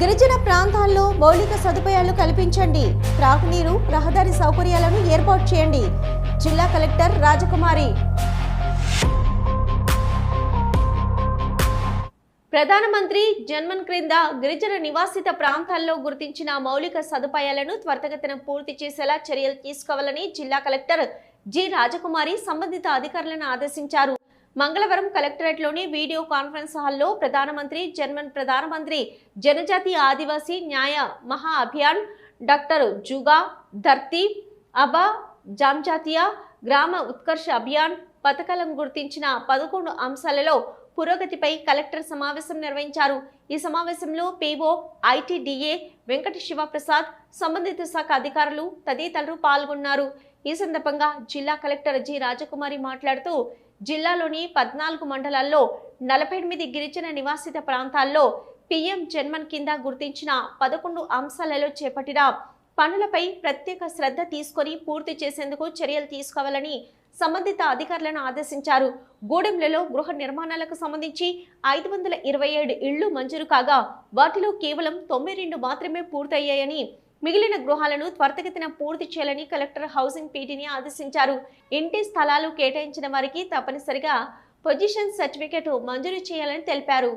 గిరిజన ప్రాంతాల్లో మౌలిక సదుపాయాలు కల్పించండి. త్రాగునీరు రహదారి సౌకర్యాలను ఏర్పాటు చేయండి. జిల్లా కలెక్టర్ రాజకుమారి. ప్రధానమంత్రి జన్మన్ క్రింద గిరిజన నివాసిత ప్రాంతాల్లో గుర్తించిన మౌలిక సదుపాయాలను త్వరితగతిన పూర్తి చేసేలా చర్యలు తీసుకోవాలని జిల్లా కలెక్టర్ జి రాజకుమారి సంబంధిత అధికారులను ఆదేశించారు. మంగళవారం కలెక్టరేట్లోని వీడియో కాన్ఫరెన్స్ హాల్లో ప్రధానమంత్రి జన్మన్ ప్రధానమంత్రి జనజాతి ఆదివాసీ న్యాయ మహా అభియాన్ డాక్టర్ జుగా ధర్తి అబా జాంజాతీయ గ్రామ ఉత్కర్ష అభియాన్ పథకాలం గుర్తించిన పదకొండు అంశాలలో పురోగతిపై కలెక్టర్ సమావేశం నిర్వహించారు. ఈ సమావేశంలో పీఓ ఐటీడీఏ వెంకట శివప్రసాద్ సంబంధిత శాఖ అధికారులు తదితరులు పాల్గొన్నారు. ఈ సందర్భంగా జిల్లా కలెక్టర్ జి రాజకుమారి మాట్లాడుతూ జిల్లాలోని పద్నాలుగు మండలాల్లో నలభై ఎనిమిది గిరిజన నివాసిత ప్రాంతాల్లో పిఎం జన్మన్ కింద గుర్తించిన పదకొండు అంశాలలో చేపట్టిన పనులపై ప్రత్యేక శ్రద్ధ తీసుకొని పూర్తి చేసేందుకు చర్యలు తీసుకోవాలని సంబంధిత అధికారులను ఆదేశించారు. గూడెంలలో గృహ నిర్మాణాలకు సంబంధించి ఐదు వందల ఇరవై ఏడు ఇళ్ళు మంజూరు కాగా వాటిలో కేవలం తొంభై రెండు మాత్రమే పూర్తయ్యాయని మిగిలిన గృహాలను త్వరితగతిన పూర్తి చేయాలని కలెక్టర్ హౌసింగ్ పీటీని ఆదేశించారు. ఇంటి స్థలాలు కేటాయించిన వారికి తప్పనిసరిగా పొజిషన్ సర్టిఫికేట్ మంజూరు చేయాలని తెలిపారు.